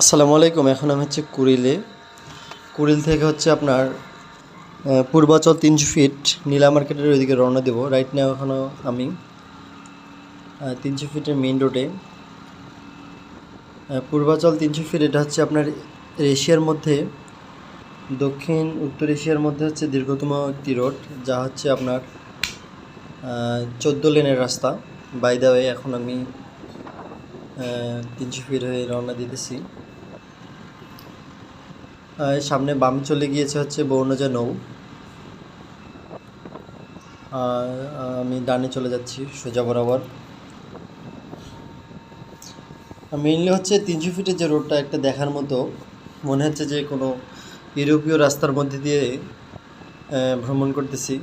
আসসালামু আলাইকুম, এখন আমি হচ্ছে কুড়িলে। কুড়িল থেকে হচ্ছে আপনার পূর্বাচল তিনশো ফিট নীলা মার্কেটের ওইদিকে রওনা দেবো। রাইট নাও এখনও আমি তিনশো ফিটের মেইন রোডে পূর্বাচল তিনশো ফিট, এটা হচ্ছে আপনার এশিয়ার মধ্যে, দক্ষিণ, উত্তর এশিয়ার মধ্যে হচ্ছে দীর্ঘতম একটি রোড যা হচ্ছে আপনার চোদ্দ লেনের রাস্তা। বাই দ্য ওয়ে এখন আমি তিনশো ফিট হয়ে রওনা দিতেছি। সামনে বাম চলে গিয়েছে হচ্ছে বর্ণজা নৌ। আমি ডানে চলে যাচ্ছি সোজা বরাবর। মেইনলি হচ্ছে তিনশো ফিটের যে রোডটা একটা দেখার মতো, মনে হচ্ছে যে কোনো ইউরোপীয় রাস্তার মধ্যে দিয়ে ভ্রমণ করতেছি।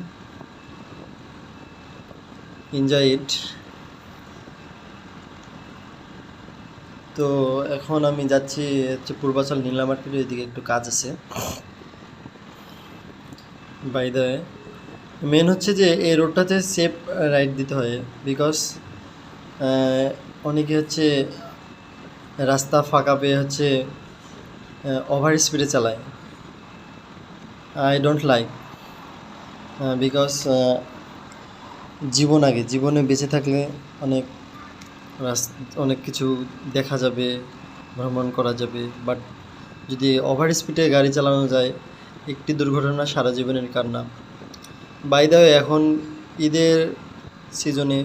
এনজয় ইট তো এখন আমি যাচ্ছি হচ্ছে পূর্বাচল নীলা মার্কেটের এদিকে একটু কাজ আছে। বাই দ্য মেন হচ্ছে যে এই রোডটাতে সেফ রাইড দিতে হয় বিকজ অনেকে হচ্ছে রাস্তা ফাঁকা পেয়ে হচ্ছে ওভার স্পিডে চালায়। আই ডোন্ট লাইক বিকজ জীবন আগে, জীবনে বেঁচে থাকলে অনেক অনেক কিছু দেখা যাবে, ভ্রমণ করা যাবে বাট যদি ওভার স্পিডে গাড়ি চালানো যায়, একটি দুর্ঘটনা সারা জীবনের কান্না। বাই দ্য এখন ঈদের সিজনে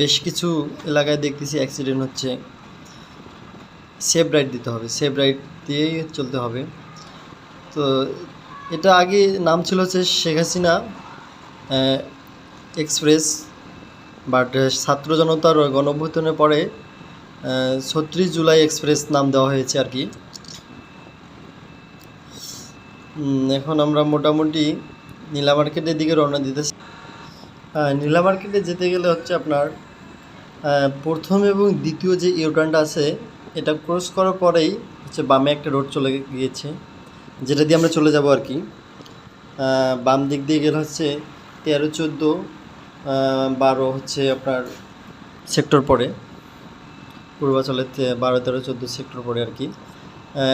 বেশ কিছু এলাকায় দেখতেছি অ্যাক্সিডেন্ট হচ্ছে। সেফ রাইড দিতে হবে সেফ রাইড দিয়েই চলতে হবে। তো এটা আগে নাম ছিল হচ্ছে শেখ হাসিনা এক্সপ্রেস বাট ছাত্র জনতার গণঅভ্যুত্থানের পরে ছত্রিশ জুলাই এক্সপ্রেস নাম দেওয়া হয়েছে আর কি। এখন আমরা মোটামুটি নীলা মার্কেটের দিকে রওনা দিতেছি। নীলা মার্কেটে যেতে গেলে হচ্ছে আপনার প্রথম এবং দ্বিতীয় যে ইউটার্নটা আছে, এটা ক্রস করার পরেই হচ্ছে বামে একটা রোড চলে গিয়েছে, যেটা দিয়ে আমরা চলে যাব আর কি। বাম দিক দিয়ে গেলে হচ্ছে তেরো চোদ্দ বারো হচ্ছে আপনার সেক্টর পড়ে পূর্বাচলের বারো, তেরো, চোদ্দ সেক্টর পড়ে আর কি।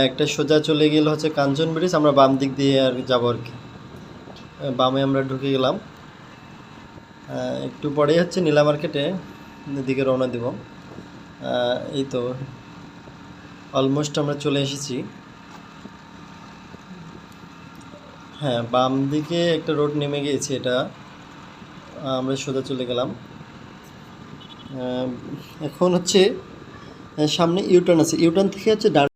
একটা সোজা চলে গেলে হচ্ছে কাঞ্চন ব্রিজ, আমরা বাম দিক দিয়ে আর যাব আর কি। বামে আমরা ঢুকে গেলাম। একটু পরেই হচ্ছে নীলা মার্কেটে দিকে রওনা দেব। এই তো অলমোস্ট আমরা চলে এসেছি। হ্যাঁ বাম দিকে একটা রোড নেমে গিয়েছে এটা। আমরা সোজা চলে গেলাম। এখন হচ্ছে সামনে ইউটার্ন আছে। ইউটার্ন থেকে হচ্ছে